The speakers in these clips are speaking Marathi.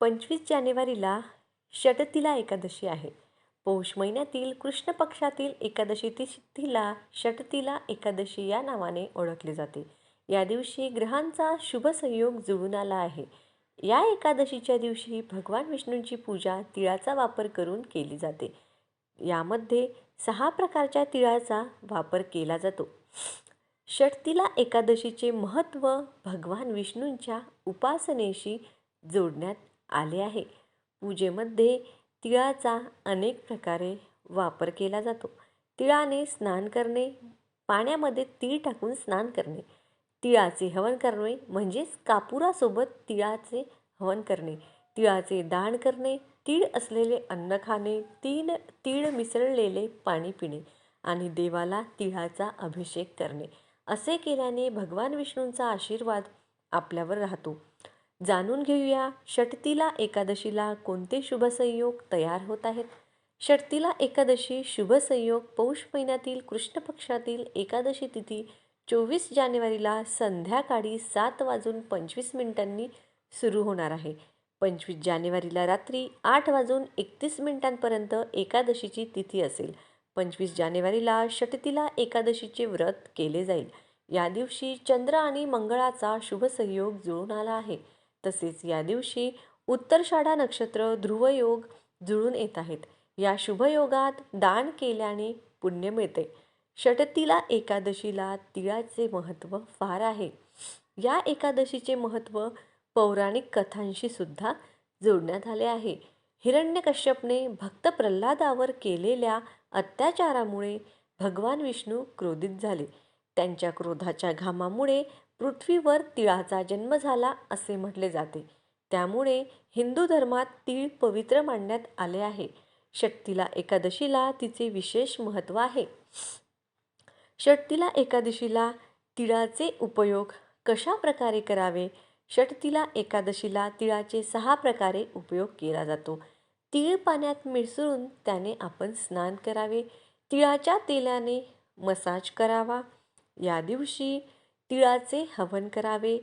पंचवीस जानेवारीला षटतिला एकादशी आहे. पौष महिन्यातील कृष्ण पक्षातील एकादशी तिथीला षटतिला एकादशी या नावाने ओळखले जाते. या दिवशी ग्रहांचा शुभ संयोग जुळून आला आहे. या एकादशीच्या दिवशी भगवान विष्णूंची पूजा तिळाचा वापर करून केली जाते. यामध्ये सहा प्रकारच्या तिळाचा वापर केला जातो. षटतिला एकादशीचे महत्त्व भगवान विष्णूंच्या उपासनेशी जोडण्यात आले आहे. पूजेमध्ये तिळाचा अनेक प्रकारे वापर केला जातो. तिळाने स्नान करणे पाण्यामध्ये तीळ टाकून स्नान करणे तिळाचे हवन करणे म्हणजेच कापुरासोबत तिळाचे हवन करणे तिळाचे दान करणे तीळ असलेले अन्न खाणे तीन तीळ मिसळलेले पाणी पिणे आणि देवाला तिळाचा अभिषेक करणे. असे केल्याने भगवान विष्णूंचा आशीर्वाद आपल्यावर राहतो. जाणून घेऊया षटतिला एकादशीला कोणते शुभसंयोग तयार होत आहेत. षटतिला एकादशी शुभसंयोग पौष महिन्यातील कृष्ण पक्षातील एकादशी तिथी चोवीस जानेवारीला संध्याकाळी सात वाजून पंचवीस मिनिटांनी सुरू होणार आहे. पंचवीस जानेवारीला रात्री आठ वाजून एकतीस मिनिटांपर्यंत एकादशीची तिथी असेल. पंचवीस जानेवारीला षटतीला एकादशीचे व्रत केले जाईल. या दिवशी चंद्र आणि मंगळाचा शुभसंयोग जुळून आला आहे. तसेच या दिवशी उत्तरषाढा नक्षत्र ध्रुवयोग जुळून येत आहेत. या शुभयोगात दान केल्याने पुण्य मिळते. षटतीला एकादशीला तिळाचे महत्त्व फार आहे. या एकादशीचे महत्त्व पौराणिक कथांशी सुद्धा जोडण्यात आले आहे. हिरण्यकश्यपने भक्त प्रल्हादावर केलेल्या अत्याचारामुळे भगवान विष्णू क्रोधित झाले. त्यांच्या क्रोधाच्या घामामुळे पृथ्वीवर तिळाचा जन्म झाला असे म्हटले जाते. त्यामुळे हिंदू धर्मात तीळ पवित्र मानण्यात आले आहे. शक्तीला एकादशीला तिचे विशेष महत्त्व आहे. षटतिला एकादशीला तिळाचे उपयोग कशा प्रकारे करावे? षटतिला एकादशीला तिळाचे सहा प्रकारे उपयोग केला जातो. तीळ पाण्यात मिसळून त्याने आपण स्नान करावे. तिळाच्या तेलाने मसाज करावा. या दिवशी तिळाचे हवन करावे.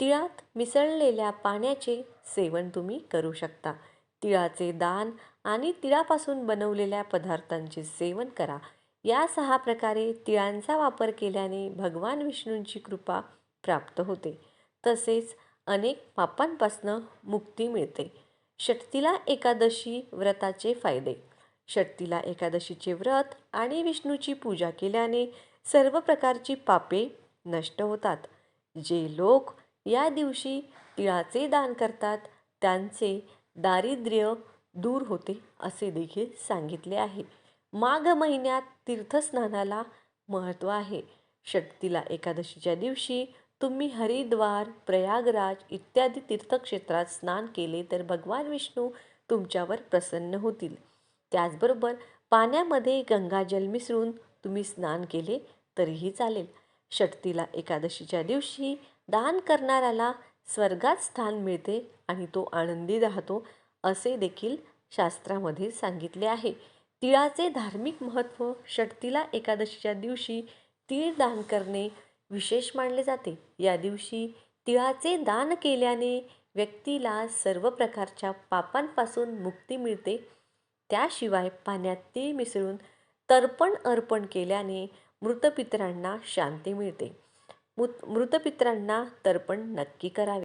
तिळात मिसळलेल्या पाण्याचे सेवन तुम्ही करू शकता. तिळाचे दान आणि तिळापासून बनवलेल्या पदार्थांचे सेवन करा. या सहा प्रकारे तिळांचा वापर केल्याने भगवान विष्णूंची कृपा प्राप्त होते. तसेच अनेक पापांपासनं मुक्ती मिळते. षटतिला एकादशी व्रताचे फायदे. षटतिला एकादशीचे व्रत आणि विष्णूची पूजा केल्याने सर्व प्रकारची पापे नष्ट होतात. जे लोक या दिवशी तिळाचे दान करतात त्यांचे दारिद्र्य दूर होते असे देखील सांगितले आहे. माघ महिन्यात तीर्थस्नानाला महत्त्व आहे. षटतिला एकादशीच्या दिवशी तुम्ही हरिद्वार प्रयागराज इत्यादी तीर्थक्षेत्रात स्नान केले तर भगवान विष्णू तुमच्यावर प्रसन्न होतील. त्याचबरोबर पाण्यामध्ये गंगाजल मिसळून तुम्ही स्नान केले तरीही चालेल. षटतिला एकादशीच्या दिवशी दान करणाऱ्याला स्वर्गात स्थान मिळते आणि तो आनंदी राहतो असे देखील शास्त्रामध्ये सांगितले आहे. तिळाचे धार्मिक महत्त्व षटतिला एकादशीच्या दिवशी तीळ दान करणे विशेष मानले जाते. या दिवशी तिळाचे दान केल्याने व्यक्तीला सर्व प्रकारच्या पापांपासून मुक्ती मिळते. त्याशिवाय पाण्यात तीळ मिसळून तर्पण अर्पण केल्याने मृतपितरांना शांती मिळते. मृत मृतपितरांना तर्पण नक्की करावे.